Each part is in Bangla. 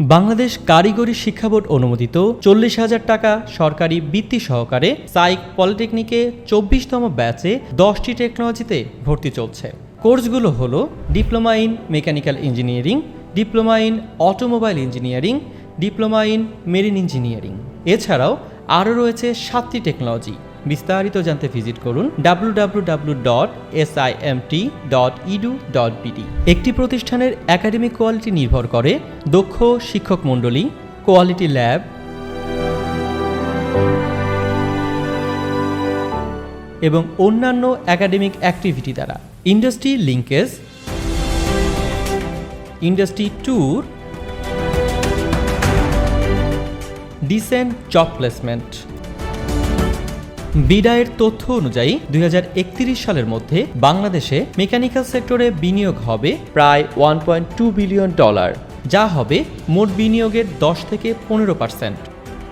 বাংলাদেশ কারিগরি শিক্ষা বোর্ড অনুমোদিত চল্লিশ হাজার টাকা সরকারি বৃত্তি সহকারে সাইক পলিটেকনিকে চব্বিশতম ব্যাচে দশটি টেকনোলজিতে ভর্তি চলছে। কোর্সগুলো হলো diploma in mechanical engineering, diploma in automobile engineering, diploma in marine engineering. এছাড়াও আরও রয়েছে সাতটি টেকনোলজি। বিস্তারিত জানতে ভিজিট করুন www.simt.edu.bd একটি প্রতিষ্ঠানের একাডেমিক কোয়ালিটি নির্ভর করে দক্ষ শিক্ষক মণ্ডলী, কোয়ালিটি ল্যাব। এবং অন্যান্য একাডেমিক অ্যাক্টিভিটি দ্বারা। Industry linkage. Industry tour. Decent job placement. বিডায়ের তথ্য অনুযায়ী দুই হাজার একত্রিশ সালের মধ্যে বাংলাদেশে মেকানিক্যাল সেক্টরে বিনিয়োগ হবে প্রায় one point two billion dollar, যা হবে মোট বিনিয়োগের দশ থেকে পনেরো পার্সেন্ট।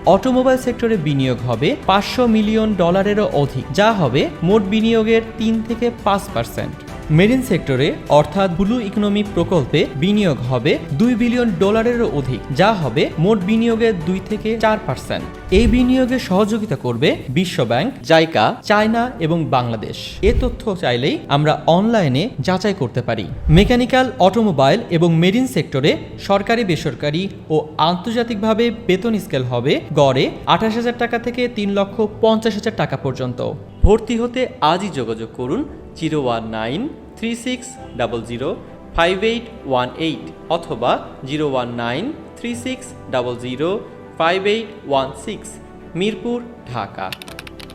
অটোমোবাইল সেক্টরে বিনিয়োগ হবে পাঁচশো মিলিয়ন ডলারেরও অধিক, যা হবে মোট বিনিয়োগের তিন থেকে পাঁচ পার্সেন্ট। মেরিন সেক্টরে, অর্থাৎ ব্লু ইকোনমি প্রকল্পে বিনিয়োগ হবে দুই বিলিয়ন ডলারেরও অধিক, যা হবে মোট বিনিয়োগের দুই থেকে চার পার্সেন্ট। এই বিনিয়োগে সহযোগিতা করবে বিশ্ব ব্যাংক জাইকা, চায়না এবং বাংলাদেশ। এ তথ্য চাইলেই আমরা অনলাইনে যাচাই করতে পারি। মেকানিক্যাল, অটোমোবাইল এবং মেরিন সেক্টরে সরকারি, বেসরকারি ও আন্তর্জাতিকভাবে বেতন স্কেল হবে গড়ে আঠাশ হাজার টাকা থেকে তিন লক্ষ পঞ্চাশ হাজার টাকা পর্যন্ত। ভর্তি হতে আজই যোগাযোগ করুন zero one nine three six double zero five eight one eight অথবা zero one nine three six double zero five eight one six Mirpur, Dhaka.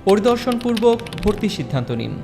পরিদর্শনপূর্বক ভর্তি সিদ্ধান্ত নিন।